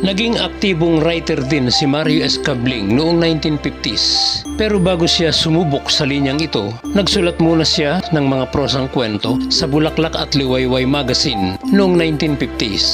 Naging aktibong writer din si Mario Escabling noong 1950s. Pero bago siya sumubok sa linyang ito, nagsulat muna siya ng mga prosang kwento sa Bulaklak at Liwayway magazine noong 1950s.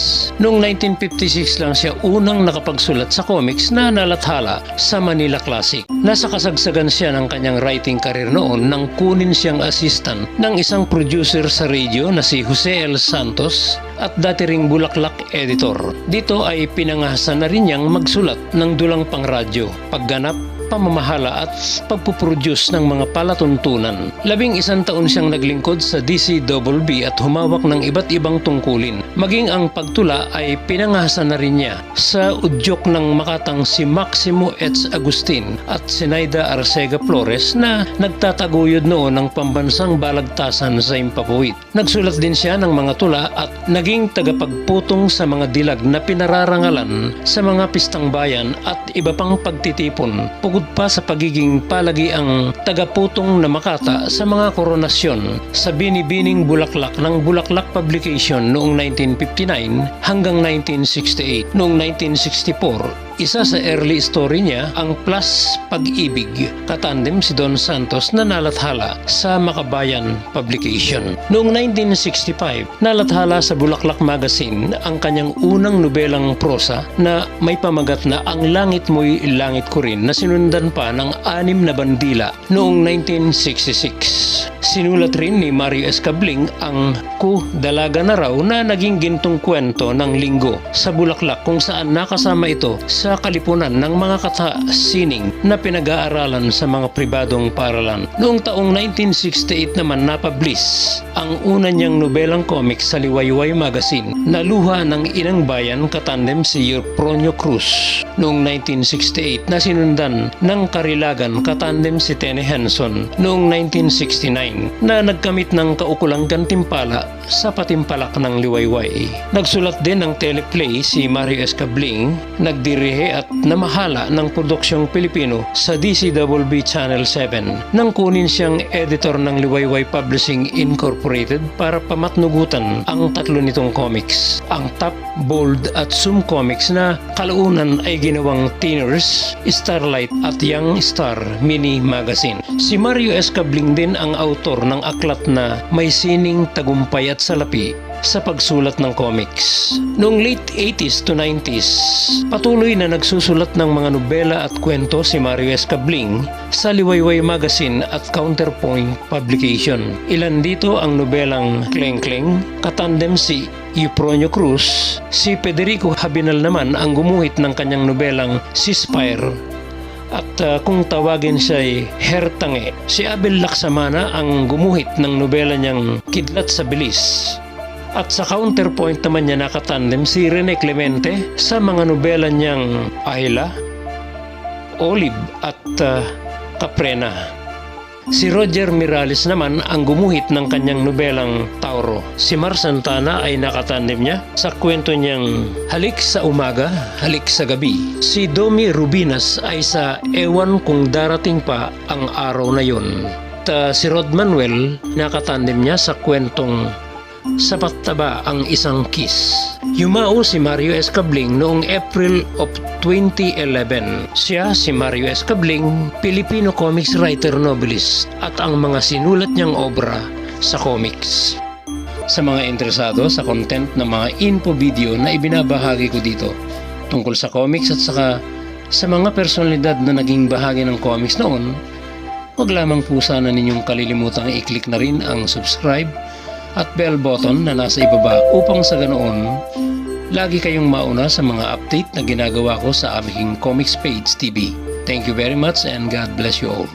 Noong 1956 lang siya unang nakapagsulat sa comics na nalathala sa Manila Classic. Nasa kasagsagan siya ng kanyang writing career noon nang kunin siyang assistant ng isang producer sa radio na si Jose L. Santos at dati ring Bulaklak editor. Dito ay pinangahasan na rin niyang magsulat ng dulang pangradyo, pagganap, pamamahala at pagpuproduce ng mga palatuntunan. Labing isang taon siyang naglingkod sa DCWB at humawak ng iba't ibang tungkulin. Maging ang pagtula ay pinangahasan na rin niya sa udyok ng makatang si Maximo Etz Agustin at Sinaida Arcega Flores na nagtataguyod noon ng pambansang balagtasan sa Impapuit. Nagsulat din siya ng mga tula at naging tagapagputong sa mga dilag na pinararangalan sa mga pistang bayan at iba pang pagtitipon bukod pa sa pagiging palagiang tagaputong na makata sa mga koronasyon sa binibining bulaklak ng Bulaklak Publication noong 1959 hanggang 1968. Noong 1964, isa sa early story niya ang Plus Pag-ibig, katandem si Don Santos na nalathala sa Makabayan Publication. Noong 1965, nalathala sa Bulaklak Magazine ang kanyang unang nobelang prosa na may pamagat na Ang Langit Mo'y Langit Ko Rin na sinundan pa ng anim na bandila noong 1966. Sinulat rin ni Mario Escabling ang Ku Dalaga na raw na naging gintong kwento ng linggo sa Bulaklak kung saan nakasama ito sa kalipunan ng mga kata-sining na pinag-aaralan sa mga pribadong paralan. Noong taong 1968 naman napablis ang una niyang nobelang comics sa Liwayway Magazine na luha ng inang bayan katandem si Eupronio Cruz noong 1968 na sinundan ng Karilagan katandem si Tene Henson noong 1969 na nagkamit ng kaukulang gantimpala sa patimpalak ng Liwayway. Nagsulat din ng teleplay si Mario Escabling, nagdirihe at namahala ng produksyong Pilipino sa DCWB Channel 7 nang kunin siyang editor ng Liwayway Publishing Incorporated para pamatnugutan ang tatlo nitong comics. Ang Top, Bold at Zoom Comics na kalaunan ay ginawang Teeners, Starlight at Young Star Mini Magazine. Si Mario Escabling din ang autor ng aklat na May Sining Tagumpay at Salapi sa pagsulat ng comics. Noong late 80s to 90s, patuloy na nagsusulat ng mga nobela at kwento si Mario Escabling sa Liwayway Magazine at Counterpoint Publication. Ilan dito ang nobelang Kleng Kleng, katandem si Eupronio Cruz, si Federico Habinal naman ang gumuhit ng kanyang nobelang Ceasefire at uh, kung tawagin siya ay Hertange. Si Abel Laksamana ang gumuhit ng nobela niyang Kidlat sa Bilis. At sa counterpoint naman niya nakatandem si Rene Clemente sa mga nobela niyang Ayla, Olive at uh, Caprena. Si Roger Mirales naman ang gumuhit ng kanyang nobelang Tauro. Si Mar Santana ay nakatandem niya sa kwento niyang Halik sa Umaga, Halik sa Gabi. Si Domi Rubinas ay sa Ewan kung darating pa ang araw na yon. At uh, si Rod Manuel nakatandem niya sa kwentong Sapat taba ang isang kiss. Yumao si Mario Escabling noong April of 2011. Siya si Mario Escabling, Filipino comics writer novelist at ang mga sinulat niyang obra sa comics. Sa mga interesado sa content ng mga info video na ibinabahagi ko dito tungkol sa comics at saka sa mga personalidad na naging bahagi ng comics noon, huwag lamang po sana ninyong kalilimutang i-click na rin ang subscribe at bell button na nasa ibaba upang sa ganoon lagi kayong mauna sa mga update na ginagawa ko sa aming Comics Page TV. Thank you very much and God bless you all.